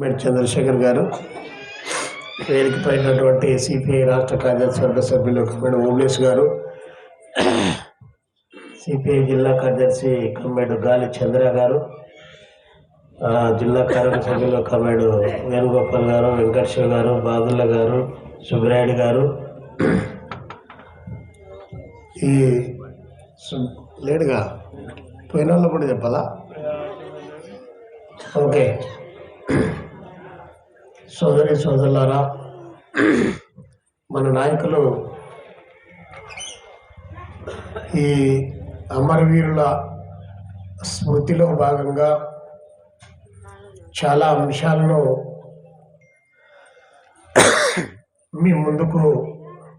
మేడి చంద్రశేఖర్ గారు. వేదిక పైనటువంటి సిపిఐ రాష్ట్ర కార్యదర్శి వర్గ సభ్యులు కమ్మేడు ఓబ్లేష్ గారు. సిపిఐ జిల్లా కార్యదర్శి కమ్మేడు గాలి చంద్ర గారు. జిల్లా కార్యక సభ్యులు కమ్మేడు వేణుగోపాల్ గారు వెంకటేశ్వర గారు బాదుల్ల గారు సుబ్బరాయుడు గారు. ఈ లేడుగా పోయిన వాళ్ళు కూడా చెప్పాలా? ఓకే. సోదరి సోదరులారా మన నాయకులు ఈ అమరవీరుల స్మృతిలో భాగంగా చాలా అంశాలను మీ ముందుకు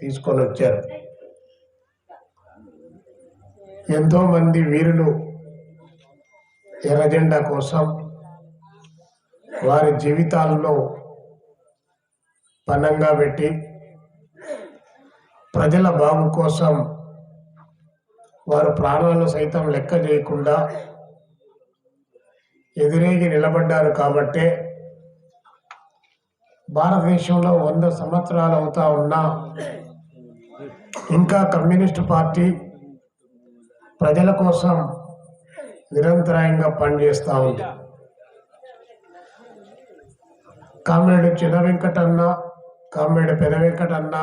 తీసుకొని వచ్చారు. ఎంతోమంది వీరులు ఎర్రజెండా కోసం వారి జీవితాల్లో పనంగా పెట్టి ప్రజల బాగు కోసం వారు ప్రాణాలను సైతం లెక్క చేయకుండా ఎదురేగి నిలబడ్డారు కాబట్టే భారతదేశంలో వంద సంవత్సరాలు అవుతా ఉన్నా ఇంకా కమ్యూనిస్టు పార్టీ ప్రజల కోసం నిరంతరాయంగా పనిచేస్తూ ఉంది. కామ్రేడ్ చిన్న వెంకటన్న కామ్రేడు పెదవెంకటన్న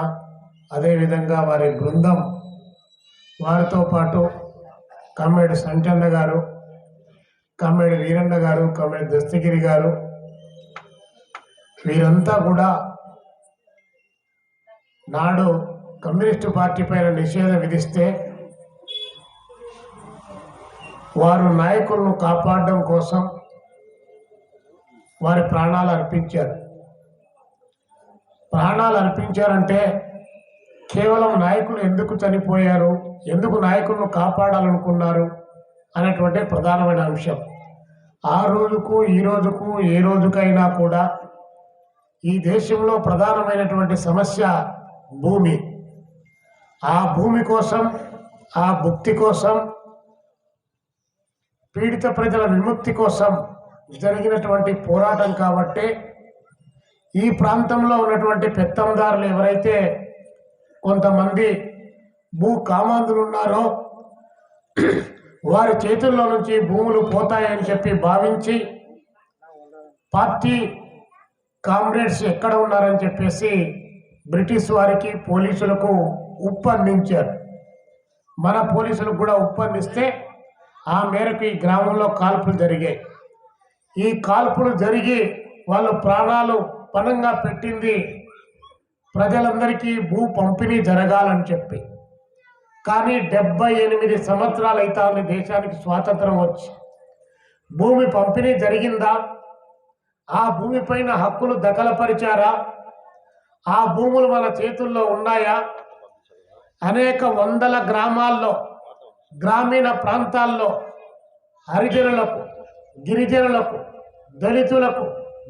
అదేవిధంగా వారి బృందం వారితో పాటు కామ్రేడు సంచన్న గారు కామ్రేడు వీరన్న గారు కామ్రేడు దస్తగిరి గారు వీరంతా కూడా నాడు కమ్యూనిస్టు పార్టీ పైన నిషేధం విధిస్తే వారు నాయకులను కాపాడడం కోసం వారి ప్రాణాలు అర్పించారు. ప్రాణాలు అర్పించారంటే కేవలం నాయకులు ఎందుకు చనిపోయారు? ఎందుకు నాయకులను కాపాడాలనుకున్నారు? అనేటువంటి ప్రధానమైన అంశం. ఆ రోజుకు ఈ రోజుకు ఏ రోజుకైనా కూడా ఈ దేశంలో ప్రధానమైనటువంటి సమస్య భూమి. ఆ భూమి కోసం ఆ భుక్తి కోసం పీడిత ప్రజల విముక్తి కోసం జరిగినటువంటి పోరాటం కాబట్టి ఈ ప్రాంతంలో ఉన్నటువంటి పెత్తందారులు ఎవరైతే కొంతమంది భూ కామాంధులు ఉన్నారో వారి చేతుల్లో నుంచి భూములు పోతాయని చెప్పి భావించి పార్టీ కామ్రేడ్స్ ఎక్కడ ఉన్నారని చెప్పేసి బ్రిటిష్ వారికి పోలీసులకు ఉప్పందించారు మన పోలీసులకు కూడా ఉప్పందిస్తే ఆ మేరకు ఈ గ్రామంలో కాల్పులు జరిగాయి. ఈ కాల్పులు జరిగి వాళ్ళు ప్రాణాలు పణంగా పెట్టింది ప్రజలందరికీ భూ పంపిణీ జరగాలని చెప్పి. కానీ డెబ్బై ఎనిమిది సంవత్సరాలు అయితే ఉంది దేశానికి స్వాతంత్రం వచ్చి. భూమి పంపిణీ జరిగిందా? ఆ భూమిపైన హక్కులు దఖలపరిచారా? ఆ భూములు మన చేతుల్లో ఉన్నాయా? అనేక వందల గ్రామాల్లో గ్రామీణ ప్రాంతాల్లో హరిజనులకు గిరిజనులకు దళితులకు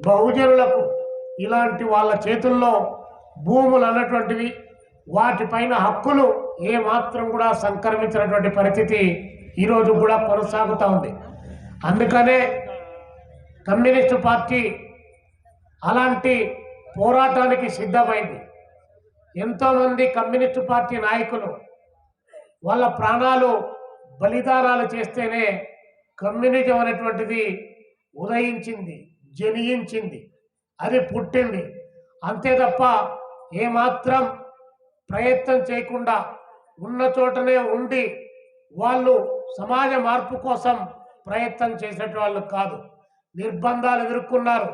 బహుజనులకు ఇలాంటి వాళ్ళ చేతుల్లో భూములు అన్నటువంటివి వాటిపైన హక్కులు ఏమాత్రం కూడా సంక్రమించినటువంటి పరిస్థితి ఈరోజు కూడా కొనసాగుతూ ఉంది. అందుకనే కమ్యూనిస్టు పార్టీ అలాంటి పోరాటానికి సిద్ధమైంది. ఎంతోమంది కమ్యూనిస్టు పార్టీ నాయకులు వాళ్ళ ప్రాణాలు బలిదానాలు చేస్తేనే కమ్యూనిజం అనేటువంటిది ఉదయించింది జనియించింది. అది పుట్టింది. అంతే తప్ప ఏమాత్రం ప్రయత్నం చేయకుండా ఉన్న చోటనే ఉండి వాళ్ళు సమాజ మార్పు కోసం ప్రయత్నం చేసే వాళ్ళు కాదు. నిర్బంధాలు ఎదుర్కొన్నారు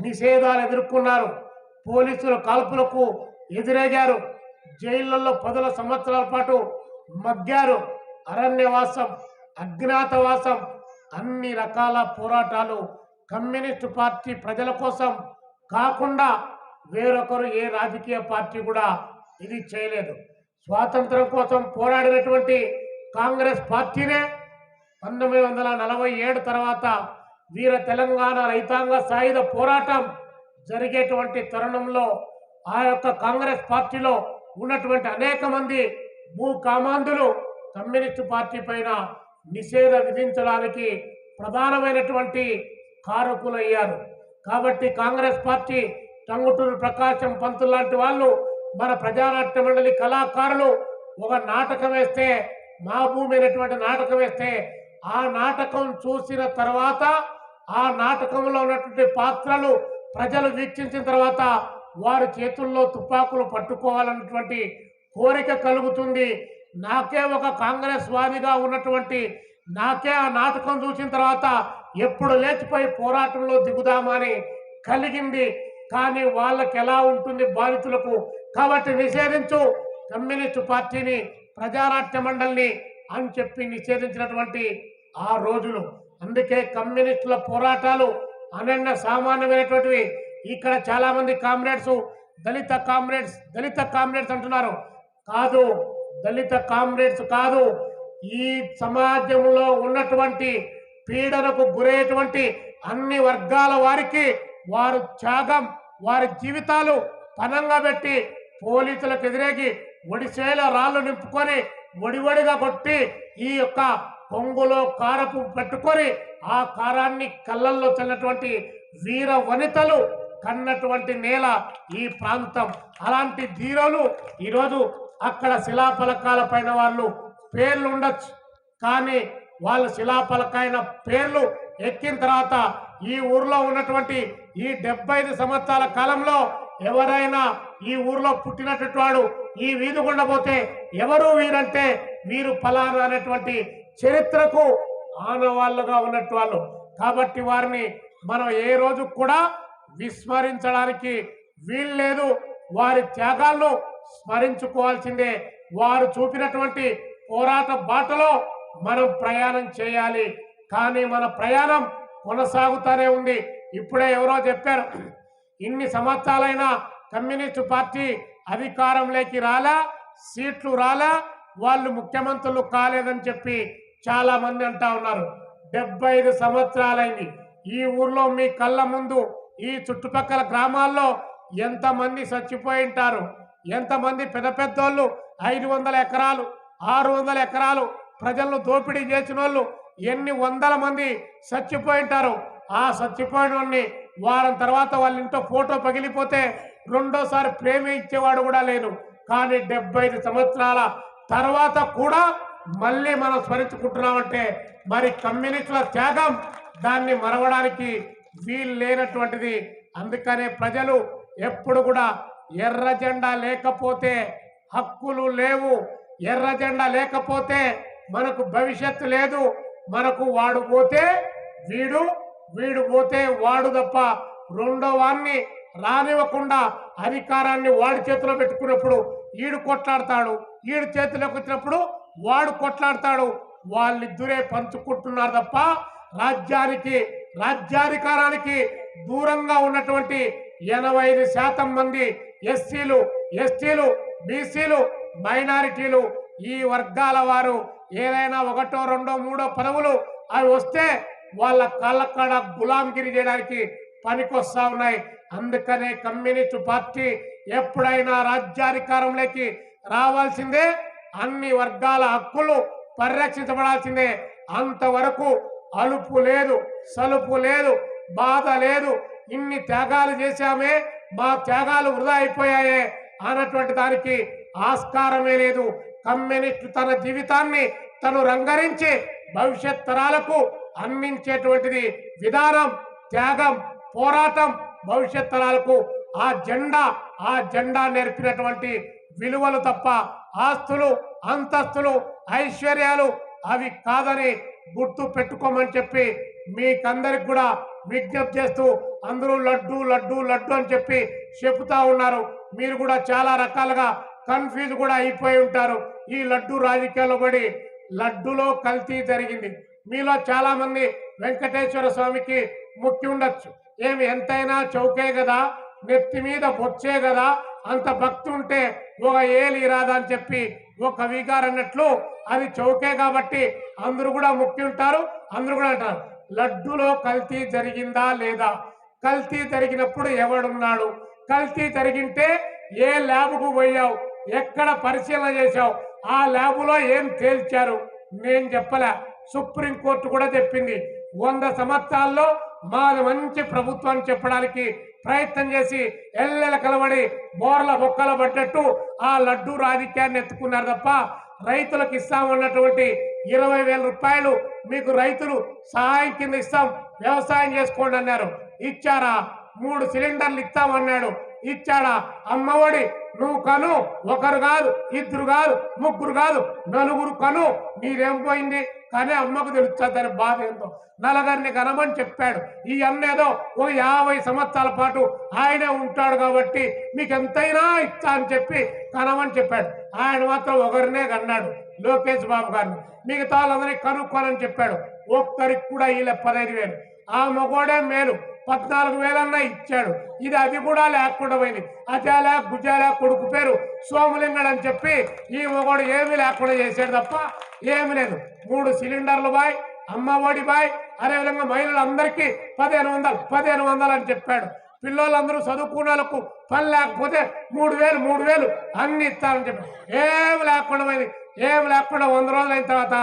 నిషేధాలు ఎదుర్కొన్నారు పోలీసుల కాల్పులకు ఎదురయ్యారు జైళ్ళల్లో పదుల సంవత్సరాల పాటు మగ్గారు అరణ్యవాసం అజ్ఞాతవాసం అన్ని రకాల పోరాటాలు కమ్యూనిస్టు పార్టీ ప్రజల కోసం కాకుండా వేరొకరు ఏ రాజకీయ పార్టీ కూడా ఇది చేయలేదు. స్వాతంత్రం కోసం పోరాడినటువంటి కాంగ్రెస్ పార్టీనే పంతొమ్మిది వందల నలభై ఏడు తర్వాత వీర తెలంగాణ రైతాంగ సాయుధ పోరాటం జరిగేటువంటి తరుణంలో ఆ యొక్క కాంగ్రెస్ పార్టీలో ఉన్నటువంటి అనేక మంది భూ కామాంధులు కమ్యూనిస్టు పార్టీ పైన నిషేధ విధించడానికి ప్రధానమైనటువంటి కారకులయ్యారు. కాబట్టి కాంగ్రెస్ పార్టీ టంగుటూరు ప్రకాశం పంతు లాంటి వాళ్ళు మన ప్రజానాట్య మండలి కళాకారులు ఒక నాటకం వేస్తే మా భూమి అనేటువంటి నాటకం వేస్తే ఆ నాటకం చూసిన తర్వాత ఆ నాటకంలో ఉన్నటువంటి పాత్రలు ప్రజలు వీక్షించిన తర్వాత వారి చేతుల్లో తుపాకులు పట్టుకోవాలన్నటువంటి కోరిక కలుగుతుంది. నాకే ఒక కాంగ్రెస్ వాదిగా ఉన్నటువంటి నాకే ఆ నాటకం చూసిన తర్వాత ఎప్పుడు లేచిపోయి పోరాటంలో దిగుదామని కలిగింది. కానీ వాళ్ళకి ఎలా ఉంటుంది బాధితులకు కాబట్టి నిషేధించు. కమ్యూనిస్టు పార్టీని ప్రజారాట్య మండలిని అని చెప్పి నిషేధించినటువంటి ఆ రోజులు. అందుకే కమ్యూనిస్టుల పోరాటాలు అనన్య సామాన్యమైనటువంటివి. ఇక్కడ చాలా మంది comrades Dalit comrades Dalit comrades అంటున్నారు. కాదు దళిత కామ్రేడ్స్ కాదు. ఈ సమాజంలో ఉన్నటువంటి పీడనకు గురయ్యేటువంటి అన్ని వర్గాల వారికి వారు త్యాగం వారి జీవితాలు పనంగా పెట్టి పోలీసులకు ఎదిరేగి ఒడిసేల రాళ్ళు నింపుకొని ఒడివడిగా కొట్టి ఈ యొక్క కొంగులో కారపు పెట్టుకొని ఆ కారాన్ని కళ్ళల్లో చల్లటువంటి వీర వనితలు కన్నటువంటి నేల ఈ ప్రాంతం. అలాంటి ధీరోలు ఈరోజు అక్కడ శిలాఫలకాల పైన వాళ్ళు పేర్లు ఉండొచ్చు. కానీ వాళ్ళ శిలాఫలకైన పేర్లు ఎక్కిన తర్వాత ఈ ఊర్లో ఉన్నటువంటి ఈ డెబ్బై ఐదు సంవత్సరాల కాలంలో ఎవరైనా ఈ ఊర్లో పుట్టినటువంటి వాడు ఈ వీధి ఉండబోతే ఎవరు వీరంటే వీరు ఫలానా అనేటువంటి చరిత్రకు ఆనవాళ్ళుగా ఉన్నట్టు వాళ్ళు. కాబట్టి వారిని మనం ఏ రోజు కూడా విస్మరించడానికి వీల్లేదు వారి త్యాగాలను స్మరించుకోవాల్సిందే. వారు చూపినటువంటి పోరాట బాటలో మనం ప్రయాణం చేయాలి. కానీ మన ప్రయాణం కొనసాగుతూనే ఉంది. ఇప్పుడే ఎవరో చెప్పారు ఇన్ని సంవత్సరాలైనా కమ్యూనిస్టు పార్టీ అధికారంలోకి రాలా సీట్లు రాలా వాళ్ళు ముఖ్యమంత్రులు కాలేదని చెప్పి చాలా మంది అంటా ఉన్నారు. డెబ్బై ఐదు సంవత్సరాలైంది. ఈ ఊర్లో మీ కళ్ళ ముందు ఈ చుట్టుపక్కల గ్రామాల్లో ఎంతమంది చచ్చిపోయి ఉంటారు? ఎంతమంది పెద్ద పెద్దోళ్ళు? ఐదు వందల ఎకరాలు ఆరు వందల ఎకరాలు ప్రజలను దోపిడీ చేసిన వాళ్ళు ఎన్ని వందల మంది చచ్చిపోయి ఉంటారు ఆ చచ్చిపోయిన వారం తర్వాత వాళ్ళ ఇంట్లో ఫోటో పగిలిపోతే రెండోసారి ప్రేమ ఇచ్చేవాడు కూడా లేడు. కానీ డెబ్బై ఐదు సంవత్సరాల తర్వాత కూడా మళ్ళీ మనం స్మరించుకుంటున్నామంటే మరి కమ్యూనిస్టుల త్యాగం దాన్ని మరవడానికి వీలు లేనటువంటిది. అందుకనే ప్రజలు ఎప్పుడు కూడా ఎర్ర జెండా లేకపోతే హక్కులు లేవు. ఎర్ర జెండా లేకపోతే మనకు భవిష్యత్తు లేదు మనకు వాడు పోతే వీడు వీడు పోతే వాడు తప్ప రెండో వాడిని రానివ్వకుండా అధికారాన్ని వాడి చేతిలో పెట్టుకున్నప్పుడు ఈడు కొట్లాడతాడు ఈడు చేతిలోకి వచ్చినప్పుడు వాడు కొట్లాడతాడు. వాళ్ళిద్దరే పంచుకుంటున్నారు తప్ప రాజ్యానికి రాజ్యాధికారానికి దూరంగా ఉన్నటువంటి ఎనభై ఐదు శాతం మంది ఎస్సీలు ఎస్టీలు బీసీలు మైనారిటీలు ఈ వర్గాల వారు ఏదైనా ఒకటో రెండో మూడో పదవులు అవి వస్తే వాళ్ళ కాళ్ళకాడ గులాంగిరి చేయడానికి పనికొస్తా ఉన్నాయి. అందుకనే కమ్యూనిస్ట్ పార్టీ ఎప్పుడైనా రాజ్యాధికారంలోకి రావాల్సిందే అన్ని వర్గాల హక్కులు పరిరక్షించబడాల్సిందే. అంతవరకు అలుపు లేదు సలుపు లేదు బాధ లేదు ఇన్ని త్యాగాలు చేశామే మా త్యాగాలు వృధా అయిపోయాయే అన్నటువంటి దానికి ఆస్కారమే లేదు. కమ్యూనిస్ట్ తన జీవితాన్ని తను రంగరించి భవిష్యత్ తరాలకు అందించేటువంటిది విధానం త్యాగం పోరాటం భవిష్యత్ తరాలకు ఆ జెండా ఆ జెండా నేర్పినటువంటి విలువలు తప్ప ఆస్తులు అంతస్తులు ఐశ్వర్యాలు అవి కాదని గుర్తు పెట్టుకోమని చెప్పి మీకందరికి కూడా విజ్ఞప్తి చేస్తూ అందరూ లడ్డు లడ్డు లడ్డు అని చెప్పి చెబుతా ఉన్నారు. మీరు కూడా చాలా రకాలుగా కన్ఫ్యూజ్ కూడా అయిపోయి ఉంటారు. ఈ లడ్డు రాజకీయాల్లో పడి లడ్డులో కల్తీ జరిగింది. మీలో చాలా మంది వెంకటేశ్వర స్వామికి ముక్కి ఉండొచ్చు. ఏమి ఎంతైనా చౌకే కదా నెత్తి మీద బొచ్చే కదా అంత భక్తి ఉంటే ఒక ఏలి రాదా అని చెప్పి ఒక కవిగారు అన్నట్లు అది చౌకే కాబట్టి అందరూ కూడా ముక్కి ఉంటారు అందరూ కూడా అంటారు. లడ్డులో కల్తీ జరిగిందా లేదా? కల్తీ జరిగినప్పుడు ఎవడున్నాడు? కల్తీ జరిగింటే ఏ ల్యాబ్కు పోయావు? ఎక్కడ పరిశీలన చేశావు? ఆ ల్యాబులో ఏం తేల్చారు? నేను చెప్పలే. సుప్రీంకోర్టు కూడా చెప్పింది. వంద సంవత్సరాల్లో మాది మంచి ప్రభుత్వాన్ని చెప్పడానికి ప్రయత్నం చేసి ఎల్లెల కలబడి బోర్ల బొక్కల పడ్డట్టు ఆ లడ్డూ రాజకీయాన్ని ఎత్తుకున్నారు తప్ప రైతులకు ఇస్తామన్నటువంటి ఇరవై వేల రూపాయలు మీకు రైతులు సహాయం కింద ఇస్తాం. వ్యవసాయం చేసుకోండి అన్నారు. ఇచ్చారా? మూడు సిలిండర్లు ఇస్తామన్నాడు ఇచ్చాడా? అమ్మఒడి నువ్వు కను ఒకరు కాదు ఇద్దరు కాదు ముగ్గురు కాదు నలుగురు కను నీరేం పోయింది? కానీ అమ్మకు తెలుస్తుంది బాధ ఏందో. నలగరిని కనమని చెప్పాడు. ఈ అన్నేదో ఓ యాభై సంవత్సరాల పాటు ఆయనే ఉంటాడు కాబట్టి మీకు ఎంతైనా ఇస్తా అని చెప్పి కనమని చెప్పాడు. ఆయన మాత్రం ఒకరినే కన్నాడు లోకేష్ బాబు గారిని. మిగతా వాళ్ళందరినీ కనుక్కోనని చెప్పాడు. ఒక్కరికి కూడా ఈ పదహైదు వేలు ఆ మగోడే మేలు. పద్నాలుగు వేలన్నా ఇచ్చాడు. ఇది అది కూడా లేకుండా పోయింది. అజాల గుజాల కొడుకు పేరు సోములింగడు అని చెప్పి ఈ ఒకడు ఏమీ లేకుండా చేశాడు తప్ప ఏమీ లేదు. మూడు సిలిండర్లు బాయ్ అమ్మఒడి బాయ్ అదేవిధంగా మహిళలందరికీ పదిహేను వందలు పదిహేను వందలు అని చెప్పాడు. పిల్లలందరూ చదువుకున్న వాళ్ళకు పని లేకపోతే మూడు వేలు మూడు వేలు అన్ని ఇస్తారని చెప్పి ఏమి లేకుండా పోయింది. ఏమి లేకుండా వంద రోజులు అయిన తర్వాత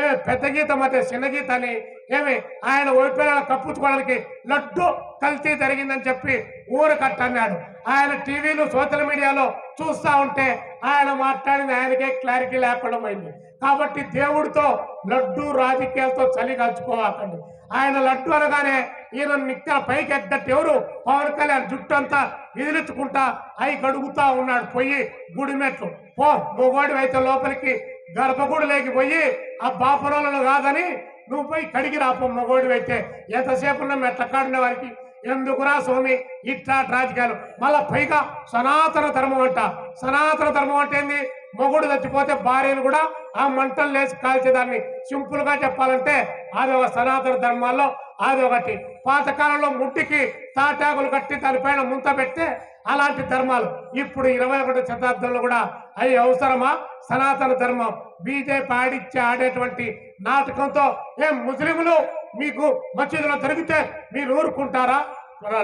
ఏమి పెద్ద గీతం అయితే చిన్న గీత అని ఏమి? ఆయన ఓడిపోయిన కప్పుకోవడానికి లడ్డు కల్తీ జరిగిందని చెప్పి ఊరు కట్టన్నాడు. ఆయన టీవీలు సోషల్ మీడియాలో చూస్తా ఉంటే ఆయన మాట్లాడింది ఆయనకే క్లారిటీ లేకుండా పోయింది. కాబట్టి దేవుడితో లడ్డు రాజకీయాలతో చలి కలుచుకోవాకండి. ఆయన లడ్డు అనగానే ఈయన నిక్కల పైకి ఎక్కట్టు ఎవరు? పవన్ కళ్యాణ్ జుట్టు అంతా విదిలించుకుంటా అయి గడుగుతా ఉన్నాడు. పోయి గుడి మెట్లు పో మొగోడి అయితే లోపలికి గర్భగుడి లేకి పోయి ఆ బాపరోలను కాదని నువ్వు పోయి కడిగి రాపో మొగోడి అయితే. ఎంతసేపు ఉన్న మెట్ల కాడిన వారికి? ఎందుకురా స్వామి? ఇట్లా రాజకీయాలు. మళ్ళా పైగా సనాతన ధర్మం అంట. సనాతన ధర్మం అంటే ఏంది? మొగుడు చచ్చిపోతే భార్యను కూడా ఆ మంటలు లేచి కాల్చేదాన్ని. సింపుల్గా చెప్పాలంటే అది ఒక సనాతన ధర్మాల్లో అది ఒకటి. పాతకాలంలో ముట్టికి తాటాకులు కట్టి దానిపైన ముంత పెడితే అలాంటి ధర్మాలు. ఇప్పుడు ఇరవై ఒకటో శతాబ్దంలో కూడా అవి అవసరమా? సనాతన ధర్మం. బీజేపీ ఆడిచ్చి ఆడేటువంటి నాటకంతో ఏం ముస్లింలు మీకు మసీదులో దొరికితే మీరు ఊరుకుంటారా?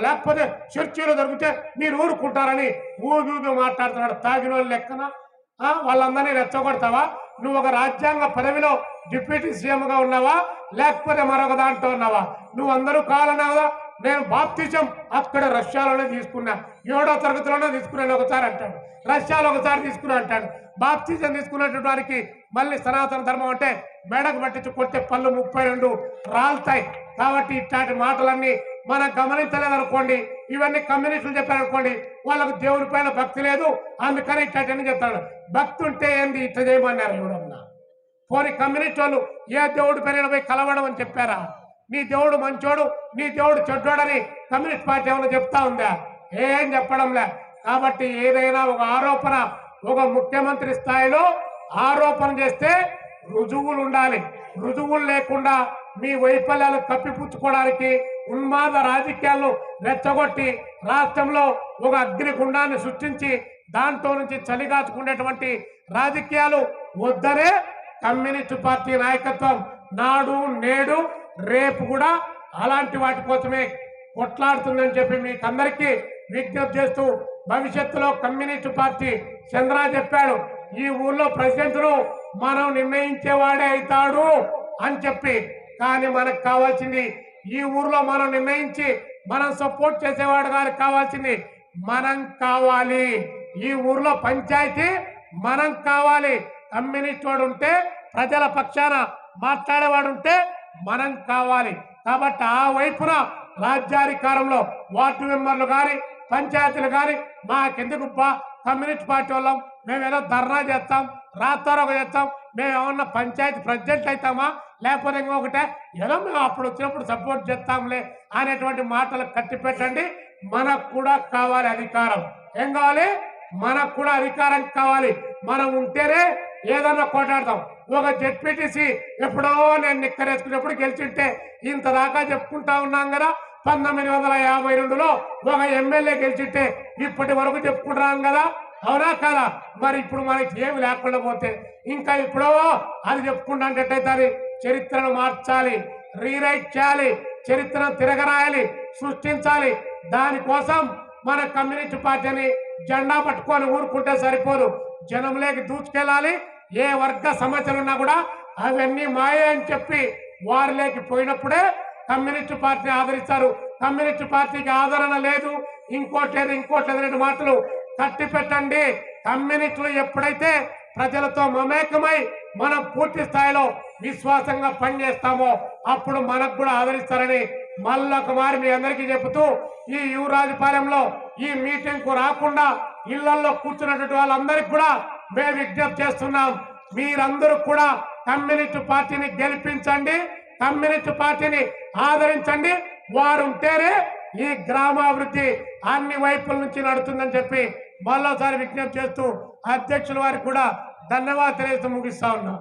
లేకపోతే చర్చిలో దొరికితే మీరు ఊరుకుంటారని ఊగి ఊగి మాట్లాడుతున్నాడు. తాగిన వాళ్ళు లెక్కన? వాళ్ళందరినీ రెచ్చగొడతావా? నువ్వు ఒక రాజ్యాంగ పదవిలో డిప్యూటీ సీఎంగా ఉన్నావా? లేకపోతే మరొక దాంట్లో ఉన్నావా? నువ్వు అందరూ కావాలన్నావా నేను బాప్తిజం అక్కడ రష్యాలోనే తీసుకున్నా. ఏడో తరగతిలోనే తీసుకున్నాను ఒకసారి అంటాడు. రష్యాలో ఒకసారి తీసుకున్నా అంటాడు. బాప్తిజం తీసుకున్నటువంటి వారికి మళ్ళీ సనాతన ధర్మం అంటే మెడకు పట్టించి కొట్టే పళ్ళు ముప్పై రెండు రాలుతాయి. కాబట్టి ఇట్లాంటి మాటలన్నీ మనం గమనించలేదనుకోండి. ఇవన్నీ కమ్యూనిస్టులు చెప్పారనుకోండి వాళ్ళకు దేవుని పైన భక్తి లేదు. అందుకని ఇట్లాంటివన్నీ చెప్తాడు. భక్తి ఉంటే ఏంది ఇట్లా చేయమన్నారు ఎవడన్నా పోనీ కమ్యూనిస్ట్ వాళ్ళు ఏ దేవుడి పైన పోయి కలవడం అని చెప్పారా? నీ దేవుడు మంచోడు నీ దేవుడు చెడ్డోడని కమ్యూనిస్ట్ పార్టీ ఏమైనా చెప్తా ఉందా? ఏం చెప్పడంలే. కాబట్టి ఏదైనా ఒక ఆరోపణ ఒక ముఖ్యమంత్రి స్థాయిలో ఆరోపణ చేస్తే రుజువులు ఉండాలి. రుజువులు లేకుండా మీ వైఫల్యాలు కప్పిపుచ్చుకోవడానికి ఉన్మాద రాజకీయాలను రెచ్చగొట్టి రాష్ట్రంలో ఒక అగ్నిగుండాన్ని సృష్టించి దాంట్లో నుంచి చలిగాచుకునేటువంటి రాజకీయాలు వద్దనే కమ్యూనిస్టు పార్టీ నాయకత్వం నాడు నేడు రేపు కూడా అలాంటి వాటి కోసమే కొట్లాడుతుందని చెప్పి మీకు అందరికీ విజ్ఞప్తి చేస్తూ భవిష్యత్తులో కమ్యూనిస్టు పార్టీ చంద్ర చెప్పాడు ఈ ఊర్లో ప్రెసిడెంట్ను మనం నిర్ణయించేవాడే అవుతాడు అని చెప్పి. కానీ మనకు కావాల్సింది ఈ ఊర్లో మనం నిర్ణయించి మనం సపోర్ట్ చేసేవాడు గారికి కావాల్సింది మనం కావాలి. ఈ ఊర్లో పంచాయతీ మనం కావాలి. కమ్యూనిస్ట్ వాడు ఉంటే ప్రజల పక్షాన మాట్లాడేవాడు ఉంటే మనం కావాలి. కాబట్టి ఆ వైపున రాజ్యాధికారంలో వార్డు మెంబర్లు కానీ పంచాయతీలు కానీ మాకెందుకు బా? కమ్యూనిస్ట్ పార్టీ వాళ్ళం. మేము ఏదో ధర్నా చేస్తాం రాత్తారోగ చేస్తాం. మేము ఏమన్నా పంచాయతీ ప్రెసిడెంట్ అవుతామా? లేకపోతే ఇంకొకటే ఏదో మేము అప్పుడు వచ్చినప్పుడు సపోర్ట్ చేస్తాంలే అనేటువంటి మాటలు కట్టి పెట్టండి మనకు కూడా కావాలి అధికారం. ఏం కావాలి? మనకు కూడా అధికారం కావాలి. మనం ఉంటేనే ఏదన్నా కొట్లాడతాం. ఒక జెడ్పీటీసీ ఎప్పుడో నేను నిక్కరేసుకున్నప్పుడు గెలిచింటే ఇంత దాకా చెప్పుకుంటా ఉన్నాం కదా. పంతొమ్మిది వందల యాభై రెండులో ఒక ఎమ్మెల్యే గెలిచింటే ఇప్పటి వరకు చెప్పుకుంటున్నాం కదా. అవునా కదా? మరి ఇప్పుడు మనకి ఏమి లేకుండా పోతే? ఇంకా ఇప్పుడో అది చెప్పుకుంటాంటట్టయితే అది చరిత్రను మార్చాలి రీరైట్ చేయాలి చరిత్రను తిరగరాయాలి సృష్టించాలి. దానికోసం మన కమ్యూనిస్ట్ పార్టీని జెండా పట్టుకొని ఊరుకుంటే సరిపోదు. జనంలోకి దూచుకెళ్ళాలి ఏ వర్గ సమస్యలు ఉన్నా కూడా అవన్నీ మాయే అని చెప్పి వారిలోకి పోయినప్పుడే కమ్యూనిస్ట్ పార్టీ ఆదరిస్తారు. కమ్యూనిస్ట్ పార్టీకి ఆదరణ లేదు. ఇంకోటి లేదు ఇంకోటి రెండు మాటలు కట్టి పెట్టండి. కమ్యూనిస్టులు ఎప్పుడైతే ప్రజలతో మమేకమై మనం పూర్తి స్థాయిలో విశ్వాసంగా పనిచేస్తామో అప్పుడు మనకు కూడా ఆదరిస్తారని మళ్ళొక మారి మీ అందరికీ చెబుతూ ఈ యువరాజపాలెంలో ఈ మీటింగ్కు రాకుండా ఇళ్ళలో కూర్చున్నటువంటి వాళ్ళందరికీ కూడా మేము విజ్ఞప్తి చేస్తున్నాం. మీరందరూ కూడా కమ్యూనిస్ట్ పార్టీని గెలిపించండి. కమ్యూనిస్ట్ పార్టీని ఆదరించండి. వారు ఉంటేనే ఈ గ్రామాభివృద్ధి అన్ని వైపుల నుంచి నడుతుందని చెప్పి మరోసారి విజ్ఞప్తి చేస్తూ అధ్యక్షుల వారికి కూడా ధన్యవాదాలు తెలియజేస్తూ ముగిస్తా ఉన్నాం.